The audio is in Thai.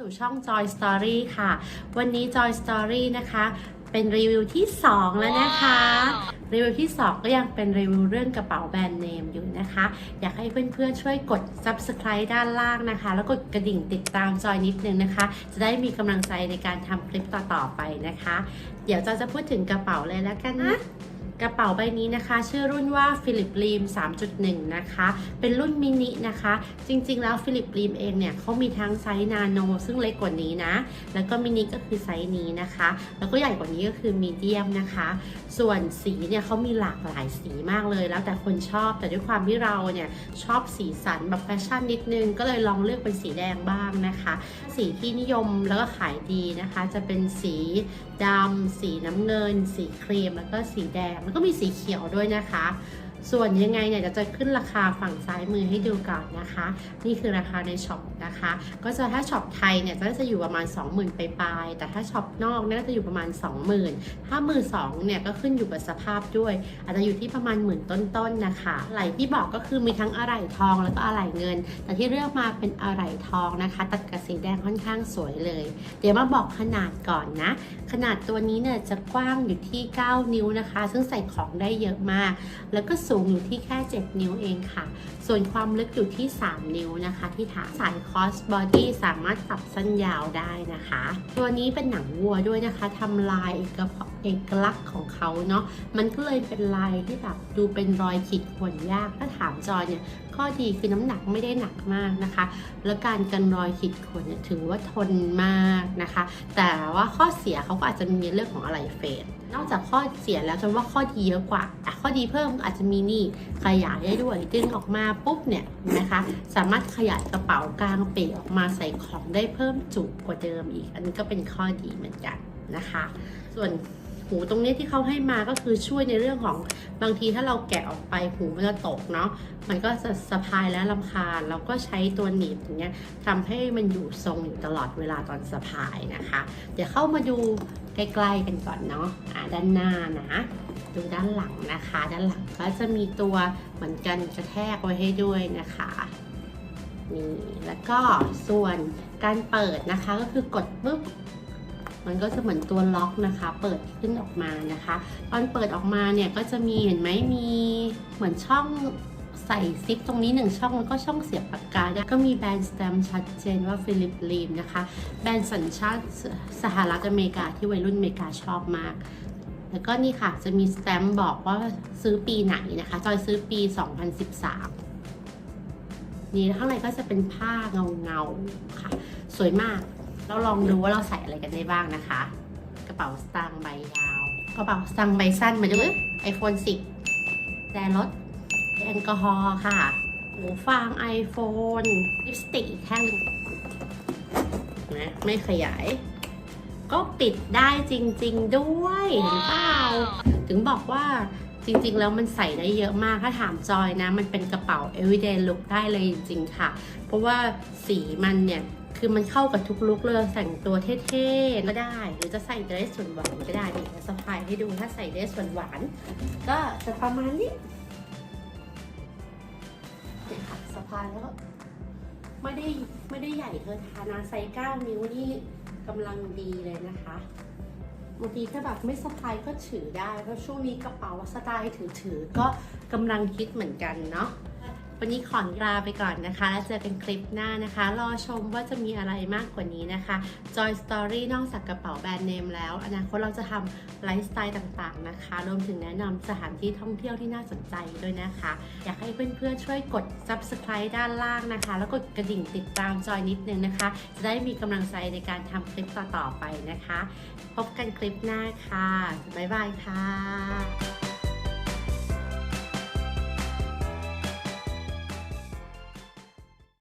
สู่ช่อง Joy Story ค่ะ วันนี้ Joy Story นะคะ เป็นรีวิวที่ 2 แล้วนะคะ รีวิวที่ 2 ก็ยังเป็นรีวิวเรื่องกระเป๋าแบรนด์เนมอยู่นะคะ อยากให้เพื่อนๆช่วยกด Subscribe ด้านล่างนะคะ แล้วกดกระดิ่งติดตามจอยนิดนึงนะคะ จะได้มีกำลังใจในการทำคลิปต่อๆไปนะคะ เดี๋ยวจอยจะพูดถึงกระเป๋าเลยแล้วกันนะ กระเป๋าใบนี้นะคะ ชื่อรุ่นว่าฟิลิปรีม3.1 นะคะ เป็นรุ่นมินินะคะ จริงๆแล้วฟิลิปรีมเองเนี่ยเขามีทั้งไซส์นาโนซึ่งเล็กกว่านี้นะ แล้วก็มินิก็คือไซส์นี้นะคะ แล้วก็ใหญ่กว่านี้ก็คือมีเดียมนะคะ ส่วนสีเนี่ยเขามีหลากหลายสีมากเลย แล้วแต่คนชอบแต่ด้วยความที่เราเนี่ยชอบสีสันแบบแฟชั่นนิดนึง ก็เลยลองเลือกเป็นสีแดงบ้างนะคะ สีที่นิยมแล้วก็ขายดีนะคะ จะเป็นสีดำสีน้ำเงิน สีครีมแล้วก็สีแดงแล้วก็มีสีเขียวด้วยนะคะ ส่วนยังไงเนี่ยเดี๋ยวจะขึ้นราคาฝั่งซ้ายมือให้ดูก่อนนะคะ นี่คือราคาในช็อปนะคะ ก็จะถ้าช็อปไทยเนี่ยก็จะอยู่ประมาณ 20,000ไปปลายแต่ถ้าช็อปนอกเนี่ยก็จะอยู่ประมาณ 20,000ถ้ามือสองเนี่ยก็ขึ้นอยู่กับสภาพด้วย อาจจะอยู่ที่ประมาณหมื่นต้นๆนะคะไหลที่บอกก็คือมีทั้งอะไหล่ทองแล้วก็อะไหล่เงิน แต่ที่เลือกมาเป็นอะไหล่ทองนะคะ ตัดกับสีแดงค่อนข้างสวยเลย เดี๋ยวมาบอกขนาดก่อนนะ ขนาดตัวนี้เนี่ยจะกว้างอยู่ที่ 9 นิ้วนะคะ ซึ่งใส่ของได้เยอะมาก แล้วก็สูงอยู่ที่แค่ 7 นิ้วเองค่ะ ส่วนความลึกอยู่ที่ 3 นิ้วนะคะ ที่ฐานสายคอสบอดี้สามารถปรับสั้นยาวได้นะคะ ตัวนี้เป็นหนังวัวด้วยนะคะทำลายเอกภพเอกลักษณ์ของเขาเนาะมันก็เลยเป็นลายที่แบบดูเป็นรอยขีดข่วนยากถ้าถามจอยเนี่ยข้อดีคือน้ำหนักไม่ได้หนักมากนะคะ แล้วการกันรอยขีดข่วนเนี่ยถือว่าทนมากนะคะ แต่ว่าข้อเสียเขาก็อาจจะมีเรื่องของอะไรเฟดนอกจากข้อเสียแล้วจนว่าข้อดีเยอะกว่าอ่ข้อดีเพิ่มอาจจะมีนี่ขยายได้ด้วยดึงออกมาปุ๊บเนี่ยนะคะ สามารถขยายกระเป๋ากลางเป๋ออกมาใส่ของได้เพิ่มจุกว่าเดิมอีก อันนี้ก็เป็นข้อดีเหมือนกันนะคะ ส่วน หูตรงนี้ที่เขาให้มาก็คือช่วยในเรื่องของบางทีถ้าเราแกะออกไปหูมันจะตกเนาะมันก็จะสะพายและลำคาญเราก็ใช้ตัวหนีบอย่างเงี้ยทำให้มันอยู่ทรงอยู่ตลอดเวลาตอนสะพายนะคะ เดี๋ยวเข้ามาดูใกล้ๆกันก่อนเนาะอ่าด้านหน้านะดูด้านหลังนะคะ ด้านหลังก็จะมีตัวเหมือนกันกระแทกไว้ให้ด้วยนะคะนี่แล้วก็ส่วนการเปิดนะคะก็คือกดปุ๊บ มันก็จะเหมือนตัวล็อกนะคะ เปิดขึ้นออกมานะคะ ตอนเปิดออกมาเนี่ยก็จะมีเห็นไหมมีเหมือนช่องใส่ซิปตรงนี้หนึ่งช่องแล้วก็ช่องเสียบปากกาแล้วก็มีแบรนด์สแตมป์ชัดเจนว่าฟิลิปลีมนะคะ แบรนด์สัญชาติสหรัฐอเมริกาที่วัยรุ่นอเมริกาชอบมากแล้วก็นี่ค่ะจะมีสแตมป์บอกว่าซื้อปีไหนนะคะ จอยซื้อปี 2013 นี่ข้างในก็จะเป็นผ้าเงาเงาๆค่ะ สวยมาก เราลองดูว่าเราใส่อะไรกันได้บ้างนะคะ กระเป๋าสตางค์ใบยาว กระเป๋าสตางค์ใบสั้นมาด้วยไอโฟน10แจรถแอลกอฮอล์ค่ะ หูฟัง iPhone ลิปสติกแท่งหนึ่งนะไม่ขยาย ก็ปิดได้จริง ๆ ด้วยเห็นเปล่าถึงบอกว่าจริง ๆ แล้วมันใส่ได้เยอะมาก ถ้าถามจอยนะ มันเป็นกระเป๋า everyday look ได้เลยจริง ๆ ค่ะ เพราะว่าสีมันเนี่ย คือมันเข้ากับทุกลุคเลยแต่งตัวเท่ๆก็ได้ หรือจะใส่เดรสส่วนหวานก็ได้นี่สะพายให้ดูถ้าใส่เดรสส่วนหวาน ก็จะประมาณนี้เนี่ยค่ะสะพายแล้วไม่ได้ไม่ได้ใหญ่เธอทานะไซส์9นิ้วนี่กำลังดีเลยนะคะบางทีถ้าแบบไม่สะพายก็ถือได้เพราะช่วงนี้กระเป๋าสไตล์ถือๆก็กำลังคิดเหมือนกันเนาะ วันนี้ขอลาไปก่อนนะคะ แล้วเจอกันคลิปหน้านะคะ รอชมว่าจะมีอะไรมากกว่านี้นะคะ Joy Story นอกจากกระเป๋าแบรนด์เนมแล้ว อนาคตเราจะทำไลฟ์สไตล์ต่างๆนะคะ รวมถึงแนะนำสถานที่ท่องเที่ยวที่น่าสนใจด้วยนะคะ อยากให้เพื่อนๆช่วยกด Subscribe ด้านล่างนะคะ แล้วกดกระดิ่งติดตามจอยนิดนึงนะคะ จะได้มีกำลังใจในการทำคลิปต่อๆไปนะคะ พบกันคลิปหน้าค่ะ บ๊ายบายค่ะ